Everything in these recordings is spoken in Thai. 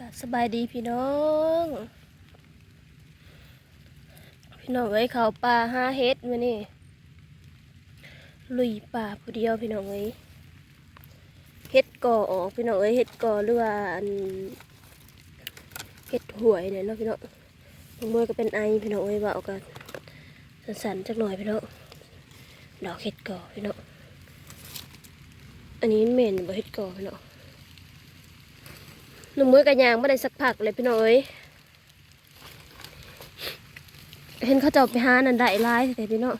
ก็สบายดีพี่น้อง พี่น้องเอ้ยเขาป่าห้าเฮ็ดมานี่ลุยป่าผู้เดียวพี่น้องเอ้ยเฮ็ดก่อออกพี่น้องเอ้ยเฮ็ดก่อหรือว่าอันเฮ็ดหวยเนี่ยเนาะพี่น้องบางมือก็เป็นไอพี่น้องเอ้ยว่าเอากันสันๆจักหน่อยพี่น้องดอกเฮ็ดก่อพี่น้องอันนี้เหม็นบ่เฮ็ดก่อพี่น้อง หนุ่มมือกันยางไม่ได้สักผักเลยพี่น้องเอ้ยเห็นเขาเจ้าไปหานันได้ร้ายแต่พี่น้อง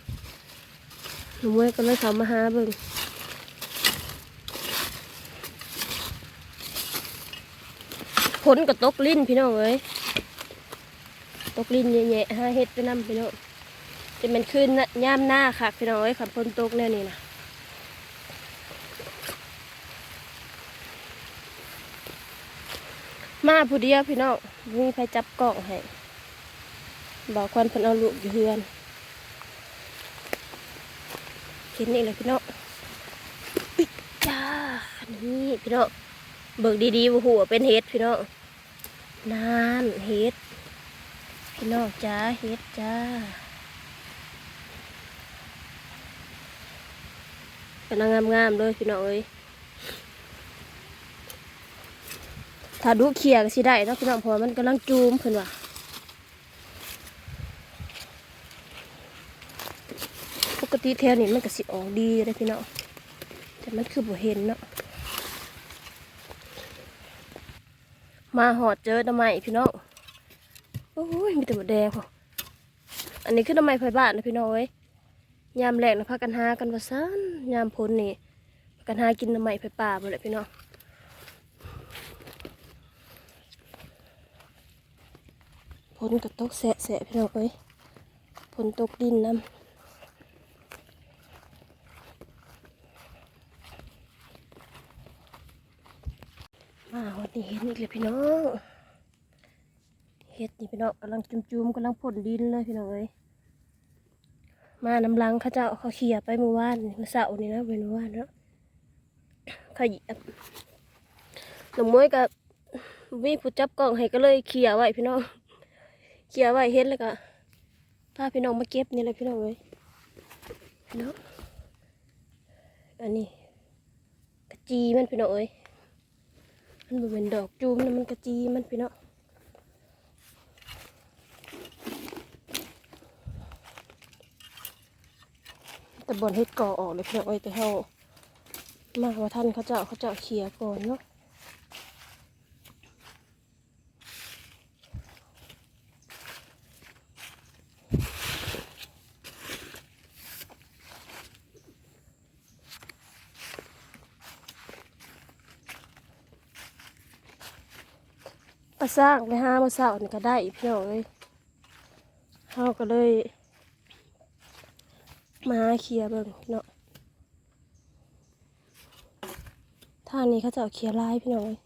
หนุ่มมือก็เลยเขามาหาเบิ่งผลก็ตกลิ้นพี่น้องเอ้ยตกลิ้นแย่ๆหาเห็ดไปนำพี่น้องจะเป็นคืนน่ะย่ามหน้าค่ะพี่น้องเอ้ยขับฝนตกแน่นี่นะ มาผู้เดียวพี่น้องมีใครจับกล้องให้บอกควันเพิ่นเอาลูกอยู่เฮือนเห็นนี่เลยพี่น้องอุ๊ยจ้านี่พี่น้องเบิกดีๆว่าหัวเป็นเฮ็ดพี่น้องนานเฮ็ดพี่น้องจ้าเฮ็ดจ้ากำลังงามๆเลยพี่น้องเอ้ย ถ้าดูเขียก็สิได้เนาะพี่น้องเพราะว่ามันกำลังจูมเพิ่นว่าปกติแถวนี้มันก็สิออกดีเลยพี่น้องแต่มันคือบ่เห็นเนาะมาหอดเจอหน้ำไม้พี่น้องโอ้ยมีแต่หมดแดงพออันนี้คือหน้ำไม้ไฟบ้านนะพี่น้องเอ้ยยามแรกนะพากันหากันว่าซันยามพ้นนี่พากันหากินหน้ำไม้ไฟป่าหมดเลยพี่น้อง ฝนก็ตกแสะแสะพี่น้องเอ้ยฝนตกดินน้ำมาวันนี้เห็นอีกเลยพี่น้องเห็ดนี่พี่น้องกำลังจุ่มๆกำลังพ่นดินเลยพี่น้องเอ้ยมาน้ำลังเขาเจ้าเขาเขี่ยไปเมื่อวานเมื่อเสาร์นี่นะเป็นเมื่อวานเนาะเขาหยียบหนุ่มมวยกับมีผู้จับกล้องให้ก็เลยเขี่ยไว้พี่น้อง เขี่ยไว้เฮ็ดแล้วก็พาพี่น้องมาเก็บนี่แหละพี่น้องเอ้ยพี่น้องอันนี้กระจีมันพี่น้องเอ้ยมันเป็นดอกจูมนะมันกระจีมันพี่น้องแต่บนเฮ็ดก่อออกเลยพี่น้องเอ้ยแต่เฮามาว่าท่านเขาเจ้าเขาเจ้าเขี่ยก่อนเนาะ สร้างไปห้ามาเสางนี่ก็ได้พี่น้องเลยเขาก็เลย มาเคลียร์เบิ่งพี่น้องทางนี้เขาจะเอาเคลียร์ลายพี่น้องเลย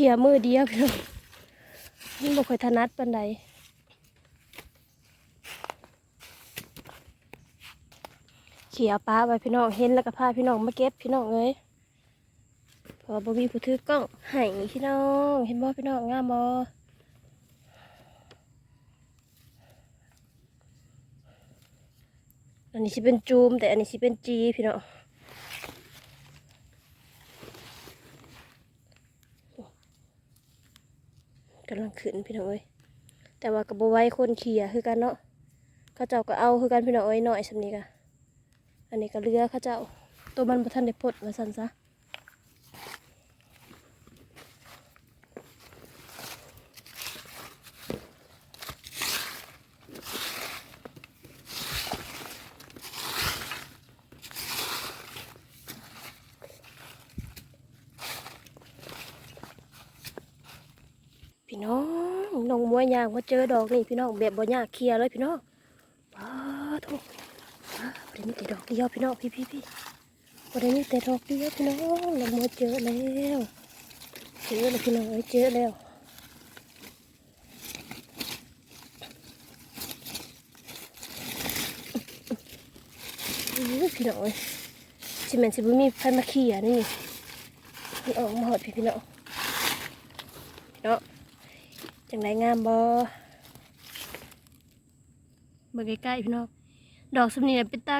เคลียมือเดียวพี่น้องมันบ่ค่อยถนัดปานใดเขี่ยปลาไว้พี่น้องเห็นแล้วก็พาพี่น้องมาเก็บพี่น้องเลยเพอบ่มีผู้ถือกล้องให้พี่น้อง เห็นบ่พี่น้องงามบ่อันนี้สิเป็นจูมแต่อันนี้สิเป็นจีพี่น้องำลังขึ้นพี่น้องเอ้ยแต่ว่ากับบไว้คนขี่อะคือกันเนาะเข้าเจ้าก็เอาคือกันพี่น้องเอ้ยหน่อยสำนี้กะอันนี้ก็เรือเข้าเจ้าตัวมันบ่ทันได้พดมาสั่นซะ พี่น้องน้องมวยยางมาเจอดอกนี่พี่น้องแบบบ่ยากเคลียเลยพี่น้องป้าทุกป้าเดี๋ยวมีแต่ดอกเดียวพี่น้องพี่พี่พี่วันนี้แต่ดอกเดียวพี่น้องเรามาเจอแล้วเจอแล้วพี่น้องเจอแล้วพี่น้องเอ้ยสิแม่นสิบ่มีไฟมาเขี่ยนี่มันออกมาหอดพี่พี่น้องเนาะ จังไดงามบ่เบิ่งใกล้ๆพี่น้อง ดอกสำนีเป็นตา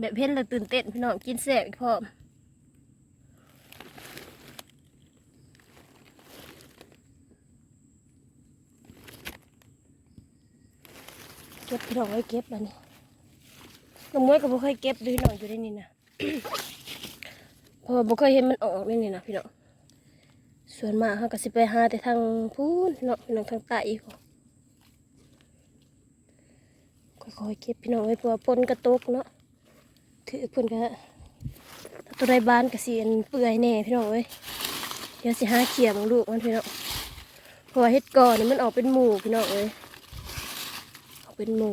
แบบเห็นแล้วตื่นเต้นพี่น้องกินแซ่บอีกพร้อมเก็บพี่น้องไว้เก็บบัดนี้น้องมวยก็บ่เคยเก็บเลยพี่น้องอยู่ในนี่นะ เพราะว่าบ่เคยเห็นมันออกในนี่นะพี่น้อง ส่วนมากเขาก็สิไปหาแต่ทางพูนพี่น้องพี่น้องทางใต้อีกค่อยๆเก็บพี่น้องไว้เพราะว่าฝนกระตกเนาะถือเพิ่นก็ตัวใดบ้านก็สิอันเปื่อยแน่พี่น้องเอ้ยเดี๋ยวสิหาเขี่ยของลูกมันพี่น้องเพราะว่าเฮ็ดก่อนนี่มันออกเป็นหมู่พี่น้องเอ้ยออกเป็นหมู่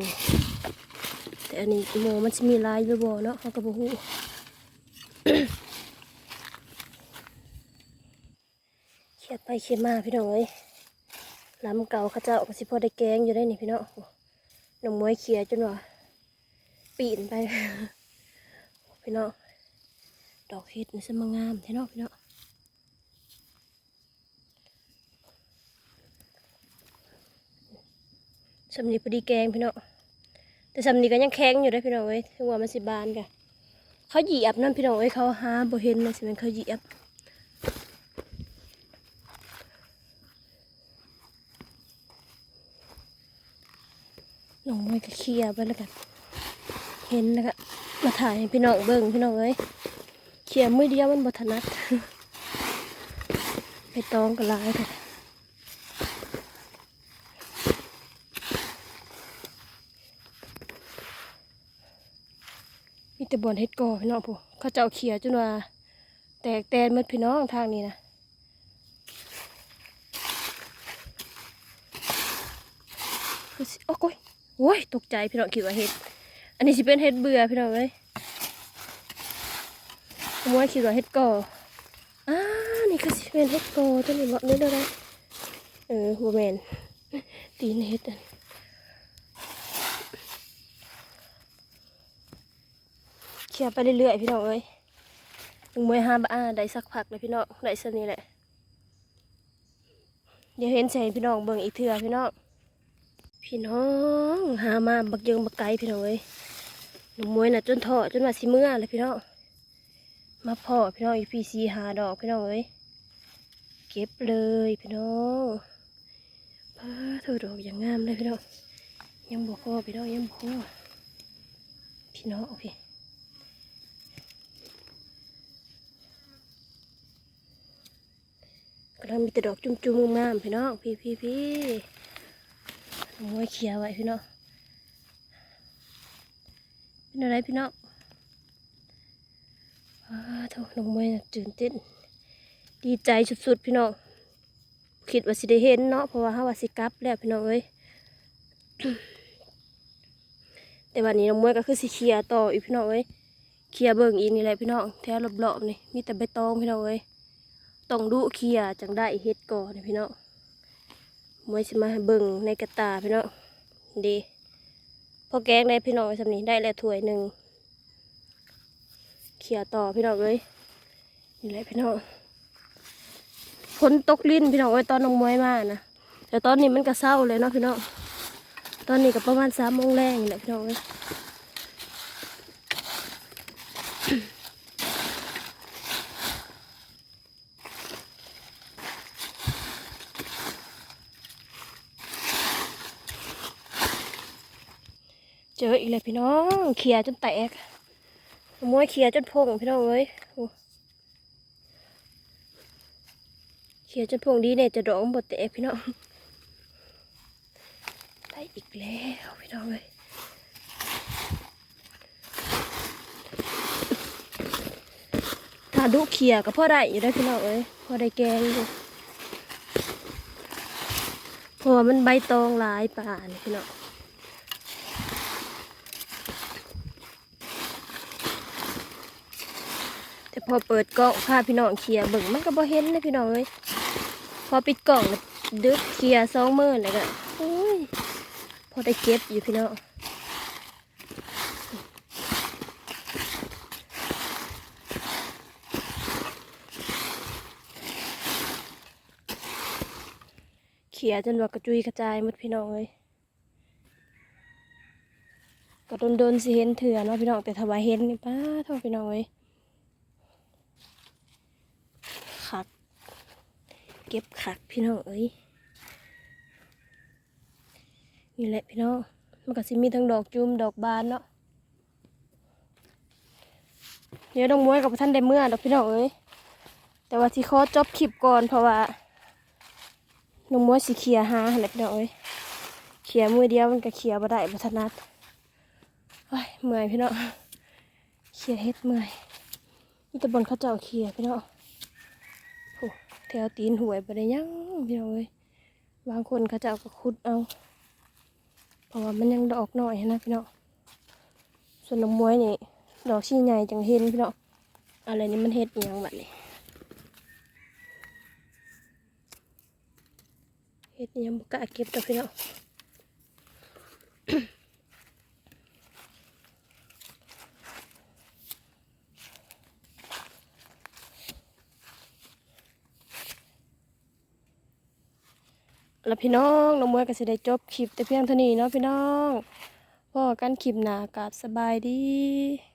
แต่อันนี้หมู่มันสิมีลายหรือบ่เนาะเขาก็บ่ฮู้ เขี ยดไปเขียดมาพี่น้องเอ้ยลำเก่าเขาเจ้าก็สิพอได้แกงอยู่ได้นี่พี่น้องน้องมวยเขียจนว่าปีนไป พี่น้องดอกเห็ดนี่สมางามพี่น้องพี่น้องสำนีพอดีแกงพี่น้องแต่สำนีก็ยังแข็งอยู่ได้พี่น้องเอ้ยถึงว่ามันสิบานกะเขาหยียบนั่นพี่น้องเอ้ยเขาหาบ่เห็นเลยสิมันเขาหยียบน้องมวยก็เค ลียร์ไปแล้วกัน เห็นแล้วก็มาถ่ายให้พี่น้องเบิ่งพี่น้องเอ้ยเขียมือเดียวมันบถนัดไปตองก็หลายค่ะมีแต่บอนเฮ็ดก่อพี่น้องผู้เขาเจ้าเขียจนว่าแตกแตนมดพี่น้องทางนี้นะคือสิโอ้ย โอ้ยตกใจพี่น้องคิดว่าเฮ็ด อันนี้สิเป็นเฮ็ดเบื่อพี่น้องเอ้ยผมว่าคิดว่าเฮ็ดก่ออ่านี่ก็สิเป็นเฮ็ดก่อตัวนี้เหมาะนี่ด้อนะเออบ่แมนตีนเฮ็ดอันเขี่ยไปเรื่อยๆพี่น้องเอ้ยถึงมวยห้าบอ่าได้สักพักเลยพี่น้องได้สนี้แหละ เดี๋ยวเห็นใส่พี่น้องเบิ่งอีกเทื่อพี่น้อง พี่น้องหามาบักยิงบักไก่พี่น้องเอ้ยหนูมมวยน่ะจนเถอจนว่าสิเมื่อเลยพี่น้องมาพ่อพี่น้องอีพีซีหาดอกพี่น้องเอ้ยเก็บเลยพี่น้องพาเธอดอกอย่างงามเลยพี่น้องยังบอกพ่อพี่น้องยังบอกพ่อพี่น้องโอเคกำลังมีแต่ดอกจุ่มๆงามพี่น้องพี่พี่พี่ น้องมวยเขียวไว้พี่น้องเป็นอะไรพี่น้องอ้าโถน้องมวยนะตื่นเต้นดีใจสุดๆพี่น้องคิดว่าสิได้เห็นเนาะเพราะว่าห้าว่าสิกลับแล้วพี่น้องเอ้ยแต่วันนี้น้องมวยก็คือสิเคลียต่ออีกพี่น้องเอ้ยเคลียเบิ่งอีกนี่แหละพี่น้องแถวรอบๆนี่มีแต่ใบตองพี่น้องเอ้ยต้องดูเคลียจังได้เฮ็ดก่อนนี่พี่น้อง มวยสิมาเบิ่งในกระตาพี่น้องดีพอแกงได้พี่น้องสำนี้ได้แล้วถ้วยหนึ่งเขี่ยต่อพี่น้องเลยนี่แหละพี่น้องฝนตกลิ้นพี่น้องไว้ตอนน้องมวยมานะแต่ตอนนี้มันก็เศร้าเลยเนาะพี่น้องตอนนี้ก็ประมาณสามโมงแรงนี่แหละพี่น้องเลย ออีกเลยพี่น้องเขี่ยจนแตกน้องมวยเขี่ยจนพงพี่น้องเอ้ยเขี่ยจนพงดีเนี่ยจะดองบดแตกพี่น้องได้อีกแล้วพี่น้องเอ้ยถ้าดุเขี่ยก็พอได้อยู่ได้พี่น้องเอ้ยพอได้แกงอยู่เพราะว่ามันใบตองหลายป่านพี่น้อง พ แต่ พอเปิดกล้องพาพี่น้องเคลียร์เบิ่งมันก็บ่เห็นนะพี่น้องเอ้ยพอปิดกล่องดึกเคลียร์สองมือแล้วก็โอ้ยพอได้เก็บอยู่พี่น้องเขียจนว่ากระจุยกระจายหมดพี่น้องเลยก็โดนๆสิเห็นเถื่อเนาะพี่น้องแต่ถ้าว่าเห็นนี่ป้าท่าพี่น้องเลยขัก เก็บขักพี่น้องเอ้ยนี่แหละพี่น้องมันก็สิมีทั้งดอกจุ่มดอกบานเนาะเดี๋ยวดองม้วยกับท่านได้เมื่อดอกพี่น้องเอ้ยแต่ว่าที่ขอจบคลิปก่อนเพราะว่าน้องม้วยสิเคลียร์หาหนแหละพี่น้องเอ้ยเคลียมือเดียวมันก็เคลียร์บ่ได้บ่ถนัดเฮ้ยเมื่อยพี่น้องเคลียเฮ็ดเมื่อยมีแต่บนเขาเจ้าเคลียพี่น้อง แถวตีนหวยไปได้ยังพี่น้องเอ้ยบางคนเขาจะเอากระคุดเอา เพราะว่ามันยังดอกหน่อยนะพี่น้องส่วนน้ำมวยนี่ดอกชี้ใหญ่จังเห็นพี่น้องอะไรนี่มันเฮ็ดอหยังแบัดนี้เฮ็ดยังบุกล้าเก็บดอกพี่น้อง แล้วพี่น้องน้องมวยก็สิได้จบคลิปแต่เพียงเท่านี้เนาะพี่น้องพ่อกันคลิปหน้ากราบสบายดี